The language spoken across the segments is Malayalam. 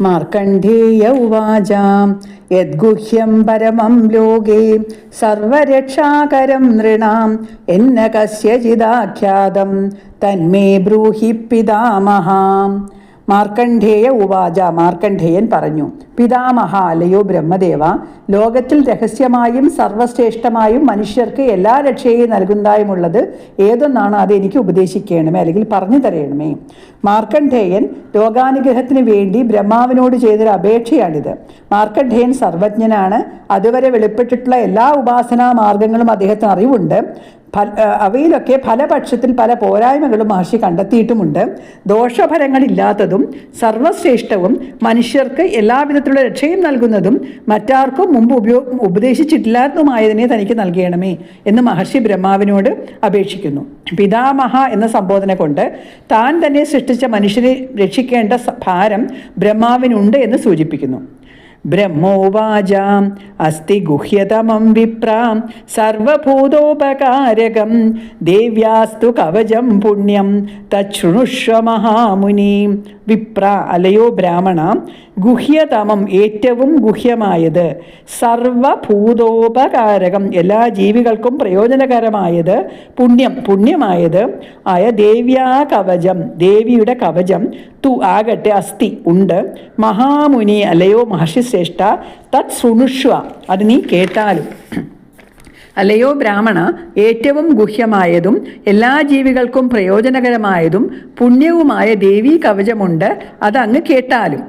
മാർക്കണ്ഡേയ ഉവാച. യദ്ഗുഹ്യം പരമം ലോകേ സർവരക്ഷാകരം നൃണാം. എന്ന കസ്യചിദാഖ്യാതം തന്മേ ബ്രൂഹി പിതാമഹാം. മാർക്കണ്ഡേയ ഉവാച. മാർക്കണ്ഡേയൻ പറഞ്ഞു പിതാമഹ അലയോ ബ്രഹ്മദേവ ലോകത്തിൽ രഹസ്യമായും സർവശ്രേഷ്ഠമായും മനുഷ്യർക്ക് എല്ലാ രക്ഷയും നൽകുന്നതായുമുള്ളത് ഏതൊന്നാണ് അത് എനിക്ക് ഉപദേശിക്കണമേ അല്ലെങ്കിൽ പറഞ്ഞു തരണമേ. മാർക്കണ്ഡേയൻ ലോകാനുഗ്രഹത്തിന് വേണ്ടി ബ്രഹ്മാവിനോട് ചെയ്തൊരു അപേക്ഷയാണിത്. മാർക്കണ്ഡേയൻ സർവജ്ഞനാണ്. അതുവരെ വെളിപ്പെട്ടിട്ടുള്ള എല്ലാ ഉപാസനാ മാർഗങ്ങളും അദ്ദേഹത്തിന് അറിവുണ്ട്. അവയിലൊക്കെ ഫലപക്ഷത്തിൽ പല പോരായ്മകളും മഹർഷി കണ്ടെത്തിയിട്ടുമുണ്ട്. ദോഷഫലങ്ങളില്ലാത്തതും സർവശ്രേഷ്ഠവും മനുഷ്യർക്ക് എല്ലാവിധത്തിലുള്ള രക്ഷയും നൽകുന്നതും മറ്റാർക്കും മുമ്പ് ഉപയോ ഉപദേശിച്ചിട്ടില്ലാത്തതുമായതിനെ തനിക്ക് നൽകണമേ എന്ന് മഹർഷി ബ്രഹ്മാവിനോട് അപേക്ഷിക്കുന്നു. പിതാമഹ എന്ന സംബോധന കൊണ്ട് താൻ തന്നെ സൃഷ്ടിച്ച മനുഷ്യരെ രക്ഷിക്കേണ്ട ഭാരം ബ്രഹ്മാവിനുണ്ട് എന്ന് സൂചിപ്പിക്കുന്നു. ബ്രഹ്മോവാച. അസ്തി ഗുഹ്യതമം വിപ്രാം. സർവഭൂതോപകാരകം. ദേവ്യാസ്തു കവചം പുണ്യം. തച്ഛൃണുഷ്വ മഹാമുനി. വിപ്ര അലയോ ബ്രാഹ്മണ ഗുഹ്യതമം ഏറ്റവും ഗുഹ്യമായത് സർവഭൂതോപകാരകം എല്ലാ ജീവികൾക്കും പ്രയോജനകരമായത് പുണ്യം പുണ്യമായത് ആയ ദേവ്യാ കവചം ദേവിയുടെ കവചം തു ആകട്ടെ അസ്ഥി ഉണ്ട്. മഹാമുനി അലയോ മഹർഷി ശ്രേഷ്ഠ തത് സുണുഷ്വ അത് നീ കേട്ടാലും. അല്ലയോ ബ്രാഹ്മണ ഏറ്റവും ഗുഹ്യമായതും എല്ലാ ജീവികൾക്കും പ്രയോജനകരമായതും പുണ്യവുമായ ദേവീ കവചമുണ്ട് അതങ്ങ് കേട്ടാലും.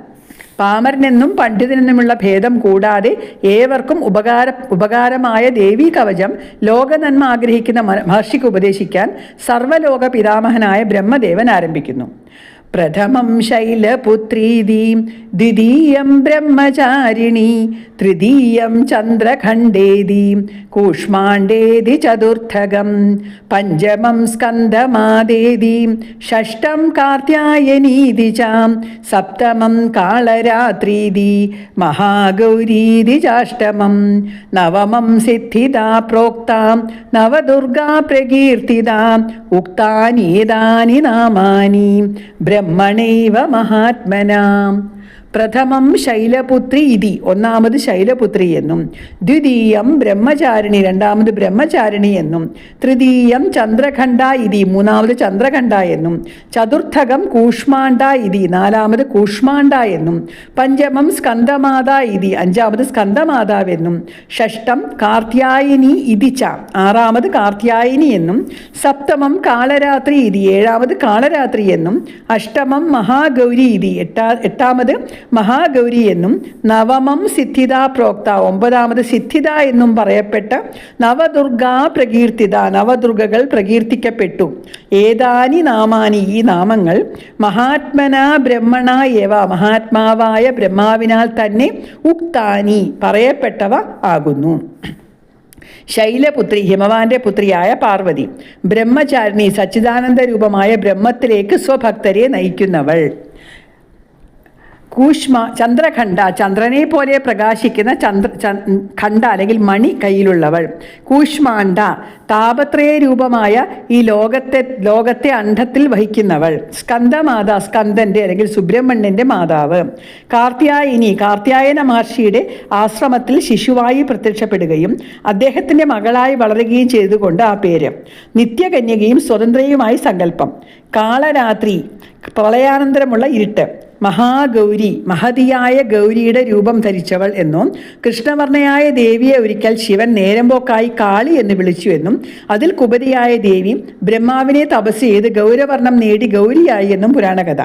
പാമരനെന്നും പണ്ഡിതനെന്നുമുള്ള ഭേദം കൂടാതെ ഏവർക്കും ഉപകാര ഉപകാരമായ ദേവീ കവചം ലോകനന്മ ആഗ്രഹിക്കുന്ന മഹർഷിക്ക് ഉപദേശിക്കാൻ സർവലോക പിതാമഹനായ ബ്രഹ്മദേവൻ ആരംഭിക്കുന്നു. പ്രഥമം ശൈലപുത്രീതി ദ്വിതീയം ബ്രഹ്മചാരിണി തൃതീയം ചന്ദ്രഖണ്ഡേതി കൂഷ്മാണ്ഡേതി ചതുർത്ഥകം പഞ്ചമം സ്കന്ദമാദേതി ഷഷ്ടം കാർത്യായനീതി ചാം സപ്തമം കാളരാത്രീതി മഹാഗൗരീതി ചാഷ്ടമം നവമം സിദ്ധിതാ പ്രോക്താം നവദുർഗാ പ്രകീർത്തിതാം ഉക്താനീതാനി നാമാനി ബ്രഹ്മണൈവ മഹാത്മനാം. പ്രഥമം ശൈലപുത്രി ഇതി ഒന്നാമത് ശൈലപുത്രി എന്നും. ദ്വിതീയം ബ്രഹ്മചാരിണി രണ്ടാമത് ബ്രഹ്മചാരിണി എന്നും. തൃതീയം ചന്ദ്രഖണ്ഡ ഇതി മൂന്നാമത് ചന്ദ്രഖണ്ഡ എന്നും. ചതുർത്ഥകം കൂഷ്മാണ്ട ഇതി നാലാമത് കൂഷ്മാണ്ട എന്നും. പഞ്ചമം സ്കന്ദമാത ഇതി അഞ്ചാമത് സ്കന്ദമാതാവെന്നും ഷഷ്ടം കാർത്യായനി ഇതി ച ആറാമത് കാർത്യായനി എന്നും. സപ്തമം കാളരാത്രി ഇതി ഏഴാമത് കാളരാത്രി എന്നും. അഷ്ടമം മഹാഗൗരി ഇതി എട്ടാ എട്ടാമത് മഹാഗൗരി എന്നും നവമം സിദ്ധിത പ്രോക്ത ഒമ്പതാമത് സിദ്ധിത എന്നും പറയപ്പെട്ട നവദുർഗാ പ്രകീർത്തിത നവദുർഗകൾ പ്രകീർത്തിക്കപ്പെട്ടു. ഏതാനി നാമാനി ഈ നാമങ്ങൾ മഹാത്മന ബ്രഹ്മണ ഏവ മഹാത്മാവായ ബ്രഹ്മാവിനാൽ തന്നെ ഉക്താനി പറയപ്പെട്ടവ ആകുന്നു. ശൈലപുത്രി ഹിമവാന്റെ പുത്രിയായ പാർവതി. ബ്രഹ്മചാരിണി സച്ചിദാനന്ദ രൂപമായ ബ്രഹ്മത്തിലേക്ക് സ്വഭക്തരെ നയിക്കുന്നവൾ. കൂഷ്മ ചന്ദ്രഖണ്ഡ ചന്ദ്രനെ പോലെ പ്രകാശിക്കുന്ന ചന്ദ്ര ഖണ്ഡ അല്ലെങ്കിൽ മണി കയ്യിലുള്ളവൾ. കൂഷ്മാണ്ഡ താപത്രയ രൂപമായ ഈ ലോകത്തെ ലോകത്തെ അണ്ഡത്തിൽ വഹിക്കുന്നവൾ. സ്കന്ദമാത സ്കന്ദന്റെ അല്ലെങ്കിൽ സുബ്രഹ്മണ്യന്റെ മാതാവ്. കാർത്തിയായിനി കാർത്തിയായന മഹർഷിയുടെ ആശ്രമത്തിൽ ശിശുവായി പ്രത്യക്ഷപ്പെടുകയും അദ്ദേഹത്തിന്റെ മകളായി വളരുകയും ചെയ്തുകൊണ്ട് ആ പേര്. നിത്യകന്യകയും സ്വതന്ത്രയുമായി സങ്കല്പം. കാളരാത്രി പ്രളയാനന്തരമുള്ള ഇരുട്ട്. മഹാഗൗരി മഹതിയായ ഗൗരിയുടെ രൂപം ധരിച്ചവൾ എന്നും കൃഷ്ണവർണയായ ദേവിയെ ഒരിക്കൽ ശിവൻ നേരമ്പോക്കായി കാളി എന്ന് വിളിച്ചു എന്നും അതിൽ കുബരിയായ ദേവി ബ്രഹ്മാവിനെ തപസ് ചെയ്ത് ഗൗരവർണം നേടി ഗൗരിയായി എന്നും പുരാണകഥ.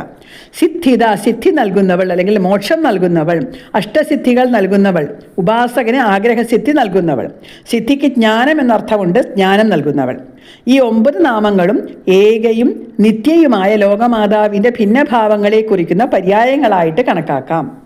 സിദ്ധിത സിദ്ധി നൽകുന്നവൾ അല്ലെങ്കിൽ മോക്ഷം നൽകുന്നവൾ അഷ്ടസിദ്ധികൾ നൽകുന്നവൾ ഉപാസകന് ആഗ്രഹസിദ്ധി നൽകുന്നവൾ. സിദ്ധിക്ക് ജ്ഞാനം എന്നർത്ഥമുണ്ട് ജ്ഞാനം നൽകുന്നവൾ. ഈ ഒമ്പത് നാമങ്ങളും ഏകയും നിത്യയുമായ ലോകമാതാവിന്റെ ഭിന്നഭാവങ്ങളെ കുറിക്കുന്ന പര്യായങ്ങളായിട്ട് കണക്കാക്കാം.